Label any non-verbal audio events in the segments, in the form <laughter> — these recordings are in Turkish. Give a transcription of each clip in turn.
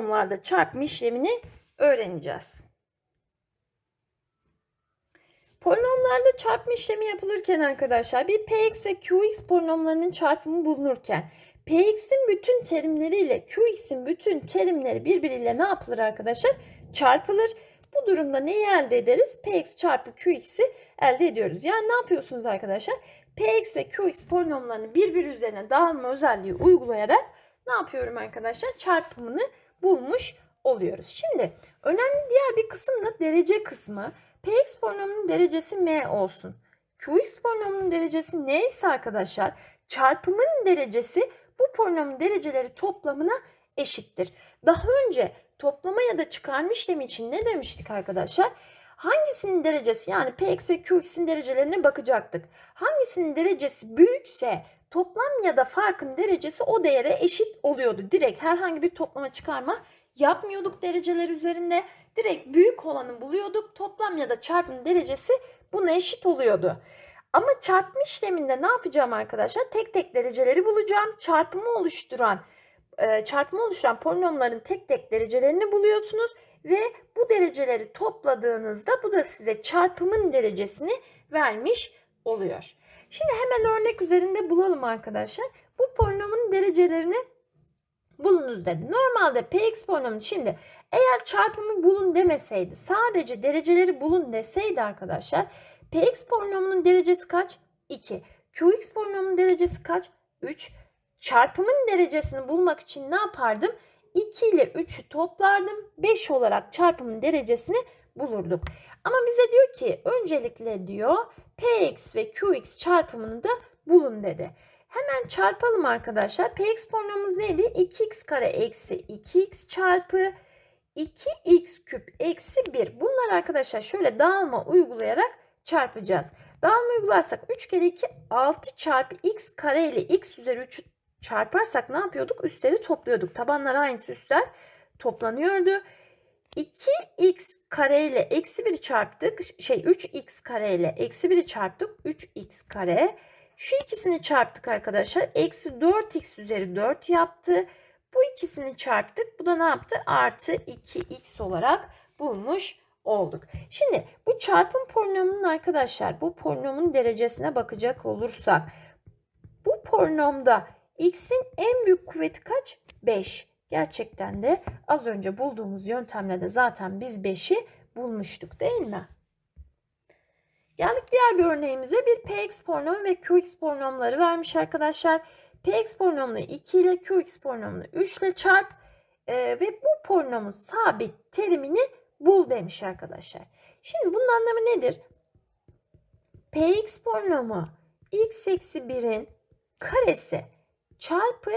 polinomlarda çarpma işlemini öğreneceğiz. Polinomlarda çarpma işlemi yapılırken arkadaşlar bir px ve qx polinomlarının çarpımı bulunurken px'in bütün terimleriyle qx'in bütün terimleri birbiriyle ne yapılır arkadaşlar? Çarpılır. Bu durumda neyi elde ederiz? px çarpı qx'i elde ediyoruz. Yani ne yapıyorsunuz arkadaşlar? px ve qx polinomlarını birbiri üzerine dağılma özelliği uygulayarak ne yapıyorum arkadaşlar? Çarpımını bulmuş oluyoruz. Şimdi önemli diğer bir kısım da derece kısmı. Px polinomunun derecesi m olsun. Qx polinomunun derecesi n ise arkadaşlar çarpımın derecesi bu polinomun dereceleri toplamına eşittir. Daha önce toplama ya da çıkarma işlemi için ne demiştik arkadaşlar? Hangisinin derecesi yani px ve qx'in derecelerine bakacaktık. Hangisinin derecesi büyükse toplam ya da farkın derecesi o değere eşit oluyordu. Direkt herhangi bir toplama çıkarma yapmıyorduk dereceler üzerinde. Direkt büyük olanı buluyorduk. Toplam ya da çarpım derecesi buna eşit oluyordu. Ama çarpma işleminde ne yapacağım arkadaşlar? Tek tek dereceleri bulacağım. Çarpımı oluşturan e, çarpımı oluşturan polinomların tek tek derecelerini buluyorsunuz ve bu dereceleri topladığınızda bu da size çarpımın derecesini vermiş oluyor. Şimdi hemen örnek üzerinde bulalım arkadaşlar. Bu polinomun derecelerini bulunuz dedi. Normalde px polinomu şimdi eğer çarpımı bulun demeseydi sadece dereceleri bulun deseydi arkadaşlar px polinomunun derecesi kaç? 2. qx polinomunun derecesi kaç? 3. Çarpımın derecesini bulmak için ne yapardım? 2 ile 3'ü toplardım. 5 olarak çarpımın derecesini bulurduk. Ama bize diyor ki öncelikle diyor px ve qx çarpımını da bulun dedi. Hemen çarpalım arkadaşlar. Px polinomumuz neydi? 2x kare eksi 2x çarpı 2x küp eksi 1. Bunlar arkadaşlar şöyle dağılma uygulayarak çarpacağız. Dağılma uygularsak 3 kere 2 6 çarpı x kare ile x üzeri 3'ü çarparsak ne yapıyorduk? Üstleri topluyorduk. Tabanlar aynısı üstler toplanıyordu. 2x kare ile eksi 1'i çarptık. Şey 3x kare ile eksi 1'i çarptık. 3x kare. Şu ikisini çarptık arkadaşlar. Eksi 4x üzeri 4 yaptı. Bu ikisini çarptık. Bu da ne yaptı? Artı 2x olarak bulmuş olduk. Şimdi bu çarpım polinomunun arkadaşlar bu polinomun derecesine bakacak olursak bu polinomda x'in en büyük kuvveti kaç? 5. Gerçekten de az önce bulduğumuz yöntemle de zaten biz 5'i bulmuştuk değil mi? Geldik diğer bir örneğimize. Bir px polinomu ve qx polinomları vermiş arkadaşlar. px polinomunu 2 ile qx polinomunu 3 ile çarp e, ve bu polinomun sabit terimini bul demiş arkadaşlar. Şimdi bunun anlamı nedir? px polinomu x eksi 1'in karesi çarpı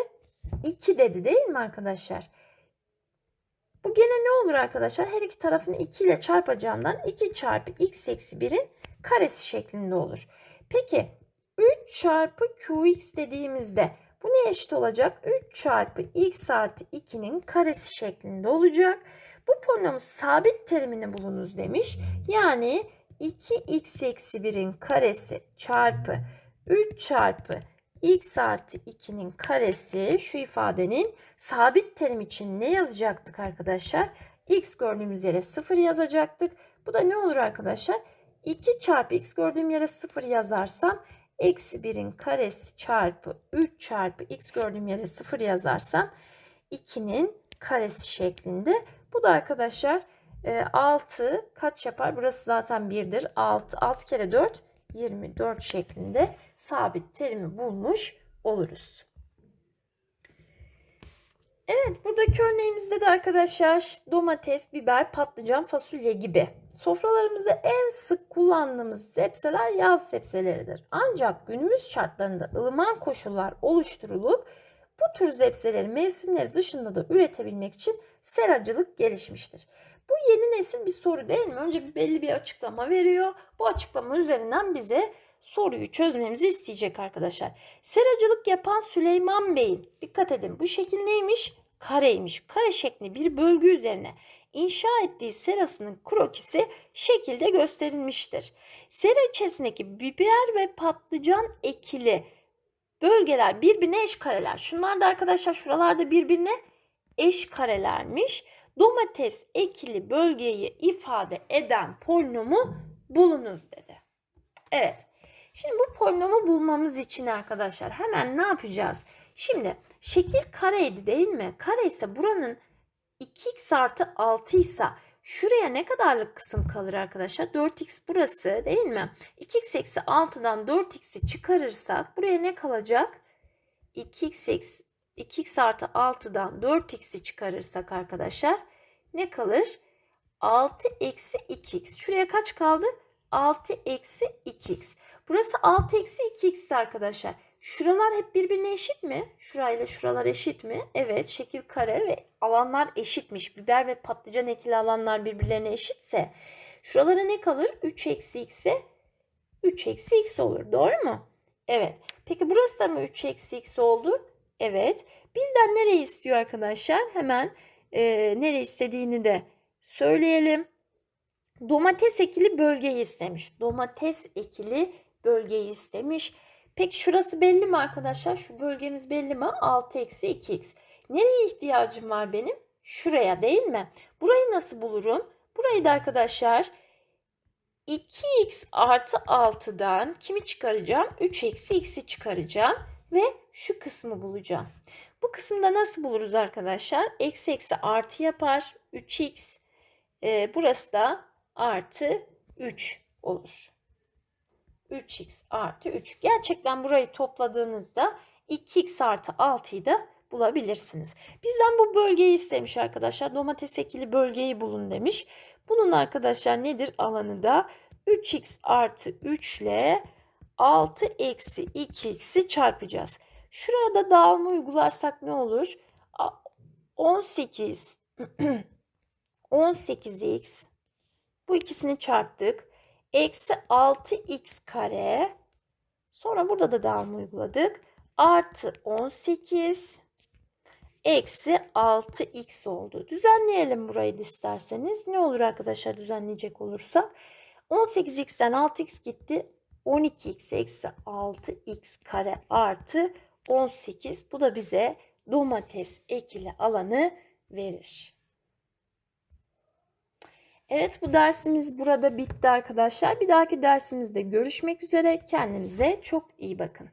2 dedi değil mi arkadaşlar? Bu gene ne olur arkadaşlar? Her iki tarafını 2 ile çarpacağımdan 2 çarpı x eksi 1'in karesi şeklinde olur. Peki 3 çarpı qx dediğimizde bu ne eşit olacak? 3 çarpı x artı 2'nin karesi şeklinde olacak. Bu polinomun sabit terimini bulunuz demiş. Yani 2x eksi 1'in karesi çarpı 3 çarpı x artı 2'nin karesi şu ifadenin sabit terim için ne yazacaktık arkadaşlar? x gördüğümüz yere 0 yazacaktık. Bu da ne olur arkadaşlar? 2 çarpı x gördüğüm yere 0 yazarsam eksi 1'in karesi çarpı 3 çarpı x gördüğüm yere 0 yazarsam 2'nin karesi şeklinde. Bu da arkadaşlar 6 kaç yapar? Burası zaten 1'dir. 6, 6 kere 4 24 şeklinde sabit terimi bulmuş oluruz. Evet buradaki örneğimizde de arkadaşlar domates, biber, patlıcan, fasulye gibi sofralarımızda en sık kullandığımız sebzeler yaz sebzeleridir. Ancak günümüz şartlarında ılıman koşullar oluşturulup bu tür sebzeleri mevsimleri dışında da üretebilmek için seracılık gelişmiştir. Bu yeni nesil bir soru değil mi? Önce bir belli bir açıklama veriyor. Bu açıklama üzerinden bize soruyu çözmemizi isteyecek arkadaşlar. Seracılık yapan Süleyman Bey'in dikkat edin bu şekil neymiş? Kareymiş. Kare şekli bir bölge üzerine inşa ettiği serasının krokisi şekilde gösterilmiştir. Sera içerisindeki biber ve patlıcan ekili bölgeler birbirine eş kareler. Şunlar da arkadaşlar şuralarda birbirine eş karelermiş. Domates ekili bölgeyi ifade eden polinomu bulunuz dedi. Evet. Şimdi bu polinomu bulmamız için arkadaşlar hemen ne yapacağız? Şimdi şekil kareydi değil mi? Kare ise buranın 2x artı 6 ise şuraya ne kadarlık kısım kalır arkadaşlar? 4x burası değil mi? 2x eksi 6'dan 4x'i çıkarırsak buraya ne kalacak? 2x, eksi, 2x artı 6'dan 4x'i çıkarırsak arkadaşlar ne kalır? 6 eksi 2x. Şuraya kaç kaldı? 6 eksi 2x. Burası 6 eksi 2x arkadaşlar. Şuralar hep birbirine eşit mi? Şurayla şuralar eşit mi? Evet şekil kare ve alanlar eşitmiş. Biber ve patlıcan ekili alanlar birbirlerine eşitse şuralara ne kalır? 3 eksi x'e 3 eksi x olur. Doğru mu? Evet. Peki burası da mı 3 eksi x oldu? Evet. Bizden nereyi istiyor arkadaşlar? Hemen e, nereye istediğini de söyleyelim. Domates ekili bölgeyi istemiş. Domates ekili bölgeyi istemiş. Peki şurası belli mi arkadaşlar? Şu bölgemiz belli mi? 6 eksi 2x. Nereye ihtiyacım var benim? Şuraya değil mi? Burayı nasıl bulurum? Burayı da arkadaşlar 2x artı 6'dan kimi çıkaracağım? 3 eksi x'i çıkaracağım. Ve şu kısmı bulacağım. Bu kısımda nasıl buluruz arkadaşlar? Eksi eksi artı yapar. 3x. Ee, burası da artı 3 olur. 3x artı 3. Gerçekten burayı topladığınızda 2x artı 6'yı da bulabilirsiniz. Bizden bu bölgeyi istemiş arkadaşlar. Domates ekili bölgeyi bulun demiş. Bunun arkadaşlar nedir alanı da 3x artı 3 ile 6 eksi 2x'i çarpacağız. Şurada dağılma uygularsak ne olur? 18 18x <clears throat> bu ikisini çarptık. Eksi 6x kare. Sonra burada da dağılma uyguladık. Artı 18 eksi 6x oldu. Düzenleyelim burayı isterseniz. Ne olur arkadaşlar düzenleyecek olursak. 18x'ten 6x gitti. 12x eksi 6x kare artı 18. Bu da bize domates ekili alanı verir. Evet bu dersimiz burada bitti arkadaşlar. Bir dahaki dersimizde görüşmek üzere. Kendinize çok iyi bakın.